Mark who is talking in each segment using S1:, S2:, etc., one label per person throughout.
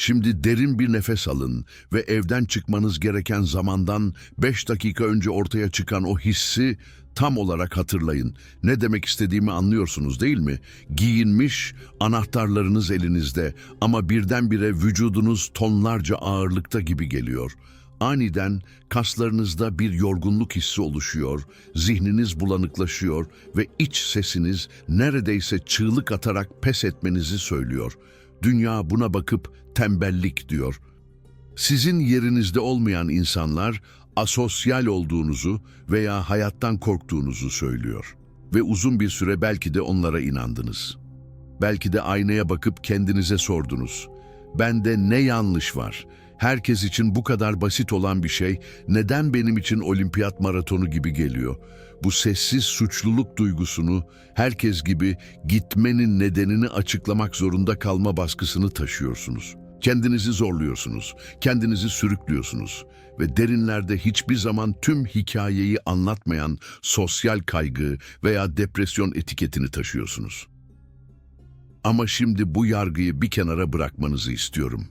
S1: Şimdi derin bir nefes alın ve evden çıkmanız gereken zamandan 5 dakika önce ortaya çıkan o hissi tam olarak hatırlayın. Ne demek istediğimi anlıyorsunuz değil mi? Giyinmiş, anahtarlarınız elinizde ama birdenbire vücudunuz tonlarca ağırlıkta gibi geliyor. Aniden kaslarınızda bir yorgunluk hissi oluşuyor, zihniniz bulanıklaşıyor ve iç sesiniz neredeyse çığlık atarak pes etmenizi söylüyor. Dünya buna bakıp tembellik diyor. Sizin yerinizde olmayan insanlar asosyal olduğunuzu veya hayattan korktuğunuzu söylüyor. Ve uzun bir süre belki de onlara inandınız. Belki de aynaya bakıp kendinize sordunuz. Bende ne yanlış var? Herkes için bu kadar basit olan bir şey neden benim için olimpiyat maratonu gibi geliyor? Bu sessiz suçluluk duygusunu herkes gibi gitmenin nedenini açıklamak zorunda kalma baskısını taşıyorsunuz. Kendinizi zorluyorsunuz, kendinizi sürüklüyorsunuz ve derinlerde hiçbir zaman tüm hikayeyi anlatmayan sosyal kaygı veya depresyon etiketini taşıyorsunuz. Ama şimdi bu yargıyı bir kenara bırakmanızı istiyorum.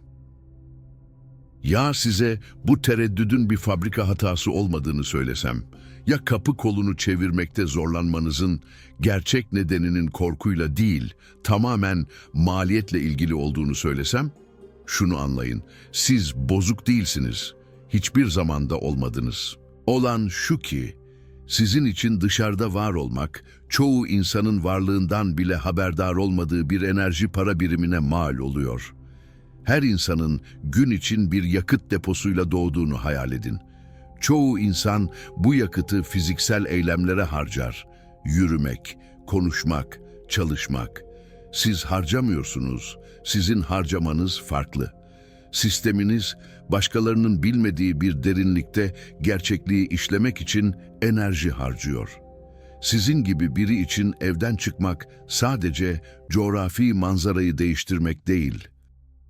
S1: Ya size bu tereddüdün bir fabrika hatası olmadığını söylesem, ya kapı kolunu çevirmekte zorlanmanızın gerçek nedeninin korkuyla değil, tamamen maliyetle ilgili olduğunu söylesem, şunu anlayın, siz bozuk değilsiniz, hiçbir zamanda olmadınız. Olan şu ki, sizin için dışarıda var olmak, çoğu insanın varlığından bile haberdar olmadığı bir enerji para birimine mal oluyor. Her insanın gün için bir yakıt deposuyla doğduğunu hayal edin. Çoğu insan bu yakıtı fiziksel eylemlere harcar. Yürümek, konuşmak, çalışmak. Siz harcamıyorsunuz, sizin harcamanız farklı. Sisteminiz başkalarının bilmediği bir derinlikte gerçekliği işlemek için enerji harcıyor. Sizin gibi biri için evden çıkmak sadece coğrafi manzarayı değiştirmek değil,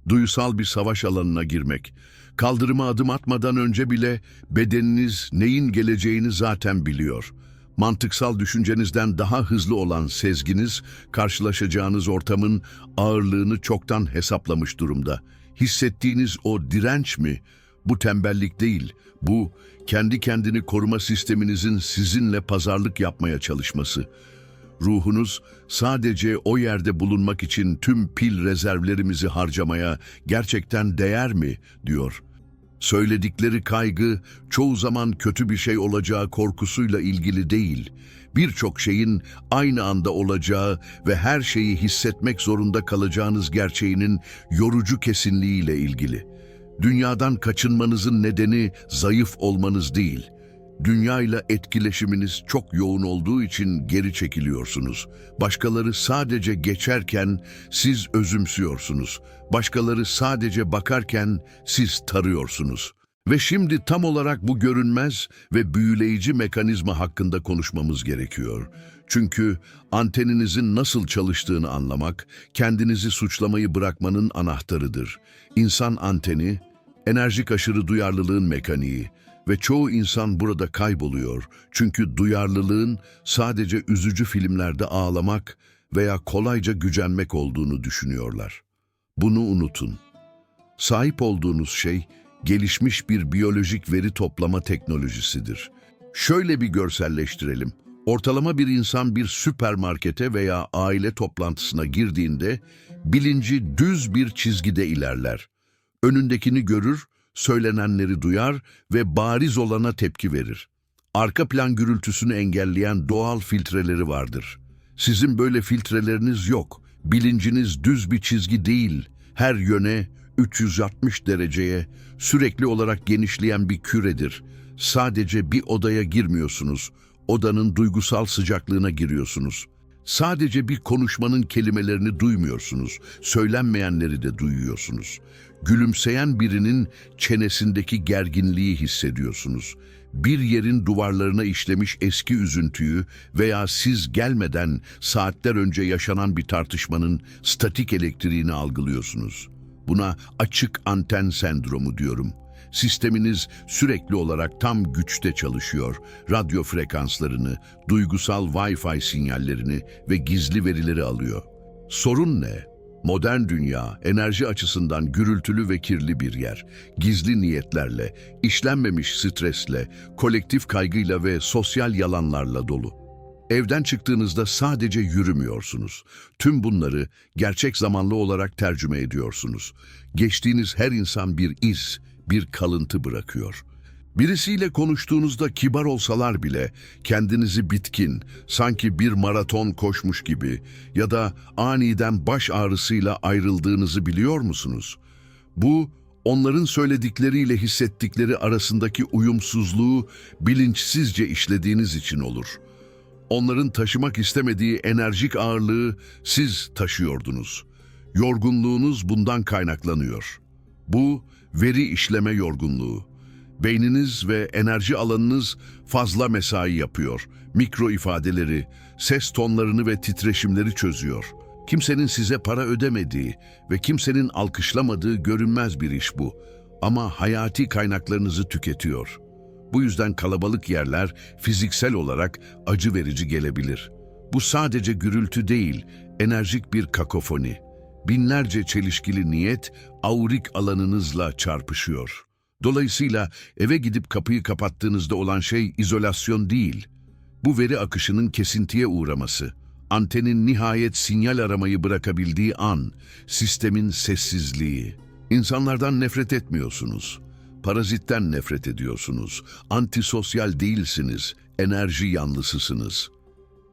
S1: duysal bir savaş alanına girmek, kaldırıma adım atmadan önce bile bedeniniz neyin geleceğini zaten biliyor. Mantıksal düşüncenizden daha hızlı olan sezginiz, karşılaşacağınız ortamın ağırlığını çoktan hesaplamış durumda. Hissettiğiniz o direnç mi? Bu tembellik değil, bu kendi kendini koruma sisteminizin sizinle pazarlık yapmaya çalışması. Ruhunuz sadece o yerde bulunmak için tüm pil rezervlerimizi harcamaya gerçekten değer mi diyor. Söyledikleri kaygı çoğu zaman kötü bir şey olacağı korkusuyla ilgili değil. Birçok şeyin aynı anda olacağı ve her şeyi hissetmek zorunda kalacağınız gerçeğinin yorucu kesinliğiyle ilgili. Dünyadan kaçınmanızın nedeni zayıf olmanız değil. Dünyayla etkileşiminiz çok yoğun olduğu için geri çekiliyorsunuz. Başkaları sadece geçerken siz özümsüyorsunuz. Başkaları sadece bakarken siz tarıyorsunuz. Ve şimdi tam olarak bu görünmez ve büyüleyici mekanizma hakkında konuşmamız gerekiyor. Çünkü anteninizin nasıl çalıştığını anlamak, kendinizi suçlamayı bırakmanın anahtarıdır. İnsan anteni, enerjik aşırı duyarlılığın mekaniği ve çoğu insan burada kayboluyor. Çünkü duyarlılığın sadece üzücü filmlerde ağlamak veya kolayca gücenmek olduğunu düşünüyorlar. Bunu unutun. Sahip olduğunuz şey gelişmiş bir biyolojik veri toplama teknolojisidir. Şöyle bir görselleştirelim. Ortalama bir insan bir süpermarkete veya aile toplantısına girdiğinde bilinci düz bir çizgide ilerler. Önündekini görür, söylenenleri duyar ve bariz olana tepki verir. Arka plan gürültüsünü engelleyen doğal filtreleri vardır. Sizin böyle filtreleriniz yok. Bilinciniz düz bir çizgi değil, her yöne 360 dereceye sürekli olarak genişleyen bir küredir. Sadece bir odaya girmiyorsunuz, odanın duygusal sıcaklığına giriyorsunuz. Sadece bir konuşmanın kelimelerini duymuyorsunuz, söylenmeyenleri de duyuyorsunuz. Gülümseyen birinin çenesindeki gerginliği hissediyorsunuz. Bir yerin duvarlarına işlemiş eski üzüntüyü veya siz gelmeden saatler önce yaşanan bir tartışmanın statik elektriğini algılıyorsunuz. Buna açık anten sendromu diyorum. Sisteminiz sürekli olarak tam güçte çalışıyor. Radyo frekanslarını, duygusal Wi-Fi sinyallerini ve gizli verileri alıyor. Sorun ne? Modern dünya enerji açısından gürültülü ve kirli bir yer. Gizli niyetlerle, işlenmemiş stresle, kolektif kaygıyla ve sosyal yalanlarla dolu. Evden çıktığınızda sadece yürümüyorsunuz. Tüm bunları gerçek zamanlı olarak tercüme ediyorsunuz. Geçtiğiniz her insan bir iz, bir kalıntı bırakıyor. Birisiyle konuştuğunuzda kibar olsalar bile kendinizi bitkin, sanki bir maraton koşmuş gibi ya da aniden baş ağrısıyla ayrıldığınızı biliyor musunuz? Bu onların söyledikleriyle hissettikleri arasındaki uyumsuzluğu bilinçsizce işlediğiniz için olur. Onların taşımak istemediği enerjik ağırlığı siz taşıyordunuz. Yorgunluğunuz bundan kaynaklanıyor. Bu veri işleme yorgunluğu. Beyniniz ve enerji alanınız fazla mesai yapıyor. Mikro ifadeleri, ses tonlarını ve titreşimleri çözüyor. Kimsenin size para ödemediği ve kimsenin alkışlamadığı görünmez bir iş bu. Ama hayati kaynaklarınızı tüketiyor. Bu yüzden kalabalık yerler fiziksel olarak acı verici gelebilir. Bu sadece gürültü değil, enerjik bir kakofoni. Binlerce çelişkili niyet aurik alanınızla çarpışıyor. Dolayısıyla eve gidip kapıyı kapattığınızda olan şey izolasyon değil. Bu veri akışının kesintiye uğraması. Antenin nihayet sinyal aramayı bırakabildiği an, sistemin sessizliği. İnsanlardan nefret etmiyorsunuz. Parazitten nefret ediyorsunuz. Antisosyal değilsiniz, enerji yanlısısınız.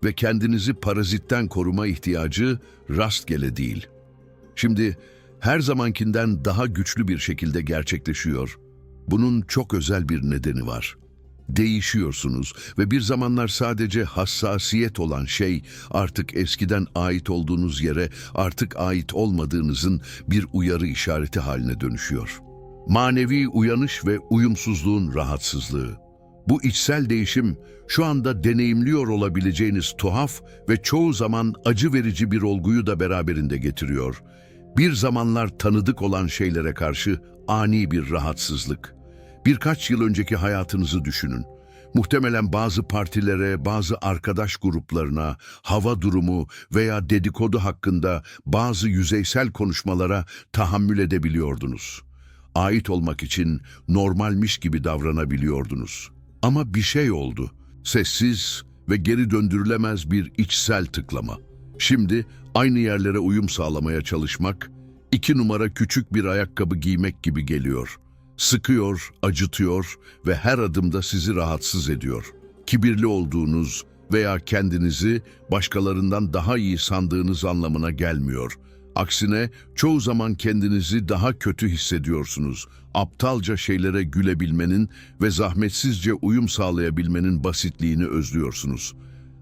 S1: Ve kendinizi parazitten koruma ihtiyacı rastgele değil. Şimdi her zamankinden daha güçlü bir şekilde gerçekleşiyor. Bunun çok özel bir nedeni var. Değişiyorsunuz ve bir zamanlar sadece hassasiyet olan şey artık eskiden ait olduğunuz yere artık ait olmadığınızın bir uyarı işareti haline dönüşüyor. Manevi uyanış ve uyumsuzluğun rahatsızlığı. Bu içsel değişim şu anda deneyimliyor olabileceğiniz tuhaf ve çoğu zaman acı verici bir olguyu da beraberinde getiriyor. Bir zamanlar tanıdık olan şeylere karşı ani bir rahatsızlık. Birkaç yıl önceki hayatınızı düşünün. Muhtemelen bazı partilere, bazı arkadaş gruplarına, hava durumu veya dedikodu hakkında bazı yüzeysel konuşmalara tahammül edebiliyordunuz. Ait olmak için normalmiş gibi davranabiliyordunuz. Ama bir şey oldu. Sessiz ve geri döndürülemez bir içsel tıklama. Şimdi aynı yerlere uyum sağlamaya çalışmak, iki numara küçük bir ayakkabı giymek gibi geliyor. Sıkıyor, acıtıyor ve her adımda sizi rahatsız ediyor. Kibirli olduğunuz veya kendinizi başkalarından daha iyi sandığınız anlamına gelmiyor. Aksine çoğu zaman kendinizi daha kötü hissediyorsunuz. Aptalca şeylere gülebilmenin ve zahmetsizce uyum sağlayabilmenin basitliğini özlüyorsunuz.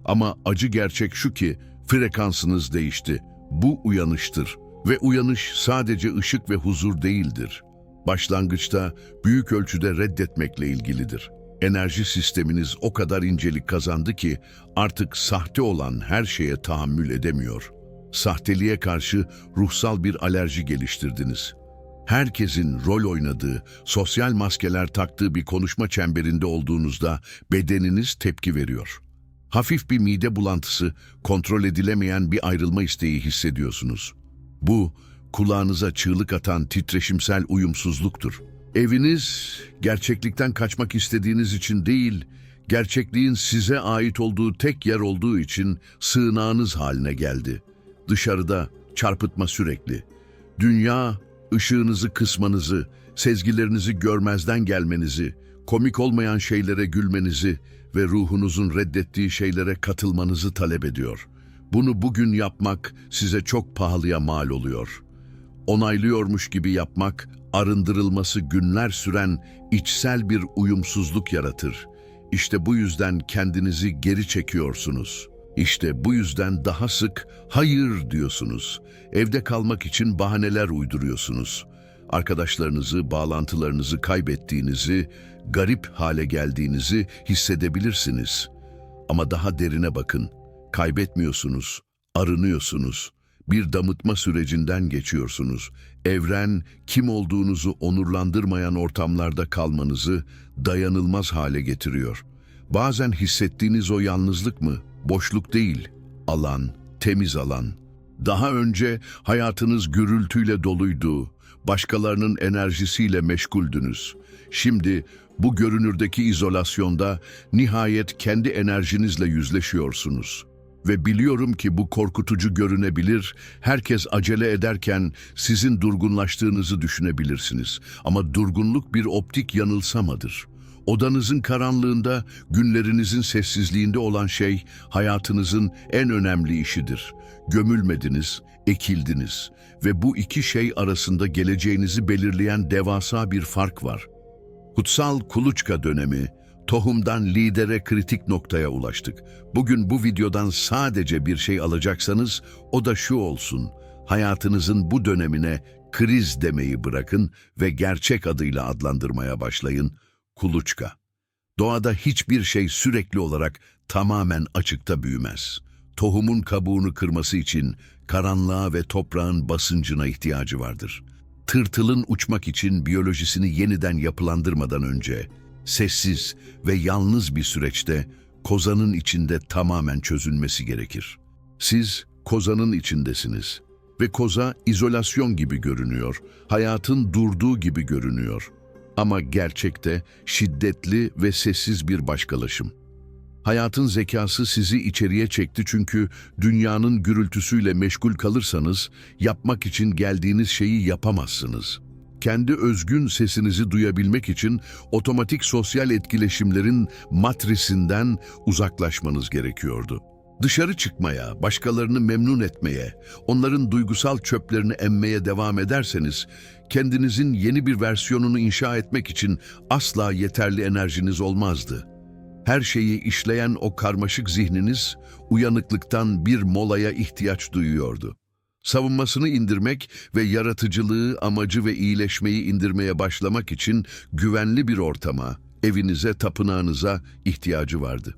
S1: Ama acı gerçek şu ki frekansınız değişti. Bu uyanıştır. Ve uyanış sadece ışık ve huzur değildir. Başlangıçta büyük ölçüde reddetmekle ilgilidir. Enerji sisteminiz o kadar incelik kazandı ki artık sahte olan her şeye tahammül edemiyor. Sahteliğe karşı ruhsal bir alerji geliştirdiniz. Herkesin rol oynadığı, sosyal maskeler taktığı bir konuşma çemberinde olduğunuzda bedeniniz tepki veriyor. Hafif bir mide bulantısı, kontrol edilemeyen bir ayrılma isteği hissediyorsunuz. Bu, kulağınıza çığlık atan titreşimsel uyumsuzluktur. Eviniz, gerçeklikten kaçmak istediğiniz için değil, gerçekliğin size ait olduğu tek yer olduğu için sığınağınız haline geldi. Dışarıda çarpıtma sürekli. Dünya, ışığınızı kısmanızı, sezgilerinizi görmezden gelmenizi, komik olmayan şeylere gülmenizi ve ruhunuzun reddettiği şeylere katılmanızı talep ediyor. Bunu bugün yapmak size çok pahalıya mal oluyor. Onaylıyormuş gibi yapmak, arındırılması günler süren içsel bir uyumsuzluk yaratır. İşte bu yüzden kendinizi geri çekiyorsunuz. İşte bu yüzden daha sık hayır diyorsunuz. Evde kalmak için bahaneler uyduruyorsunuz. Arkadaşlarınızı, bağlantılarınızı kaybettiğinizi, garip hale geldiğinizi hissedebilirsiniz. Ama daha derine bakın. Kaybetmiyorsunuz, arınıyorsunuz. Bir damıtma sürecinden geçiyorsunuz. Evren, kim olduğunuzu onurlandırmayan ortamlarda kalmanızı dayanılmaz hale getiriyor. Bazen hissettiğiniz o yalnızlık mı? Boşluk değil, alan, temiz alan. Daha önce hayatınız gürültüyle doluydu, başkalarının enerjisiyle meşguldünüz. Şimdi bu görünürdeki izolasyonda nihayet kendi enerjinizle yüzleşiyorsunuz. Ve biliyorum ki bu korkutucu görünebilir, herkes acele ederken sizin durgunlaştığınızı düşünebilirsiniz. Ama durgunluk bir optik yanılsamadır. Odanızın karanlığında, günlerinizin sessizliğinde olan şey hayatınızın en önemli işidir. Gömülmediniz, ekildiniz ve bu iki şey arasında geleceğinizi belirleyen devasa bir fark var. Kutsal Kuluçka dönemi, tohumdan lidere kritik noktaya ulaştık. Bugün bu videodan sadece bir şey alacaksanız o da şu olsun. Hayatınızın bu dönemine kriz demeyi bırakın ve gerçek adıyla adlandırmaya başlayın. Kuluçka. Doğada hiçbir şey sürekli olarak tamamen açıkta büyümez. Tohumun kabuğunu kırması için karanlığa ve toprağın basıncına ihtiyacı vardır. Tırtılın uçmak için biyolojisini yeniden yapılandırmadan önce, sessiz ve yalnız bir süreçte kozanın içinde tamamen çözülmesi gerekir. Siz kozanın içindesiniz ve koza izolasyon gibi görünüyor, hayatın durduğu gibi görünüyor. Ama gerçekte şiddetli ve sessiz bir başkalaşım. Hayatın zekası sizi içeriye çekti çünkü dünyanın gürültüsüyle meşgul kalırsanız yapmak için geldiğiniz şeyi yapamazsınız. Kendi özgün sesinizi duyabilmek için otomatik sosyal etkileşimlerin matrisinden uzaklaşmanız gerekiyordu. Dışarı çıkmaya, başkalarını memnun etmeye, onların duygusal çöplerini emmeye devam ederseniz, kendinizin yeni bir versiyonunu inşa etmek için asla yeterli enerjiniz olmazdı. Her şeyi işleyen o karmaşık zihniniz uyanıklıktan bir molaya ihtiyaç duyuyordu. Savunmasını indirmek ve yaratıcılığı, amacı ve iyileşmeyi indirmeye başlamak için güvenli bir ortama, evinize, tapınağınıza ihtiyacı vardı.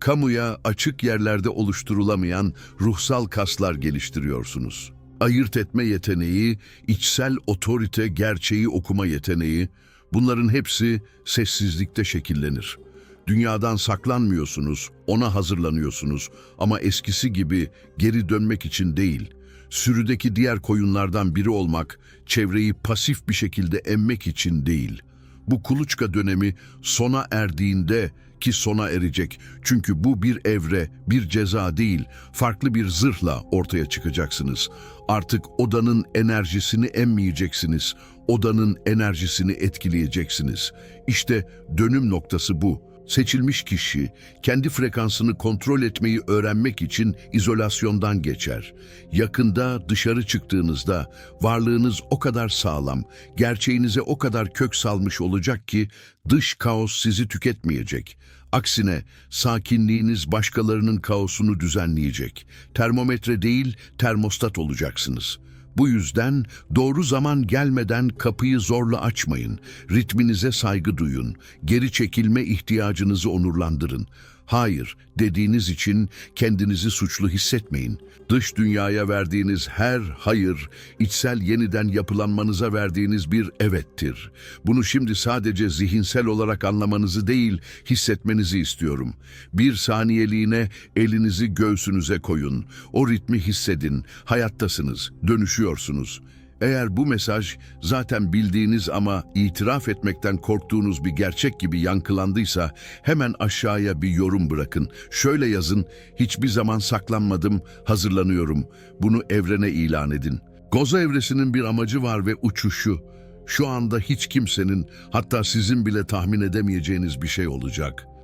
S1: Kamuya açık yerlerde oluşturulamayan ruhsal kaslar geliştiriyorsunuz. Ayırt etme yeteneği, içsel otorite, gerçeği okuma yeteneği, bunların hepsi sessizlikte şekillenir. Dünyadan saklanmıyorsunuz, ona hazırlanıyorsunuz ama eskisi gibi geri dönmek için değil, sürüdeki diğer koyunlardan biri olmak, çevreyi pasif bir şekilde emmek için değil. Bu kuluçka dönemi sona erdiğinde ki sona erecek. Çünkü bu bir evre, bir ceza değil, farklı bir zırhla ortaya çıkacaksınız. Artık odanın enerjisini emmeyeceksiniz. Odanın enerjisini etkileyeceksiniz. İşte dönüm noktası bu. Seçilmiş kişi kendi frekansını kontrol etmeyi öğrenmek için izolasyondan geçer. Yakında dışarı çıktığınızda varlığınız o kadar sağlam, gerçeğinize o kadar kök salmış olacak ki dış kaos sizi tüketmeyecek. Aksine sakinliğiniz başkalarının kaosunu düzenleyecek. Termometre değil, termostat olacaksınız. Bu yüzden doğru zaman gelmeden kapıyı zorla açmayın. Ritminize saygı duyun. Geri çekilme ihtiyacınızı onurlandırın. Hayır dediğiniz için kendinizi suçlu hissetmeyin. Dış dünyaya verdiğiniz her hayır, içsel yeniden yapılanmanıza verdiğiniz bir evettir. Bunu şimdi sadece zihinsel olarak anlamanızı değil, hissetmenizi istiyorum. Bir saniyeliğine elinizi göğsünüze koyun. O ritmi hissedin. Hayattasınız, dönüşüyorsunuz. Eğer bu mesaj zaten bildiğiniz ama itiraf etmekten korktuğunuz bir gerçek gibi yankılandıysa hemen aşağıya bir yorum bırakın. Şöyle yazın, hiçbir zaman saklanmadım, hazırlanıyorum. Bunu evrene ilan edin. Goza evresinin bir amacı var ve uçuşu. Şu anda hiç kimsenin, hatta sizin bile tahmin edemeyeceğiniz bir şey olacak.''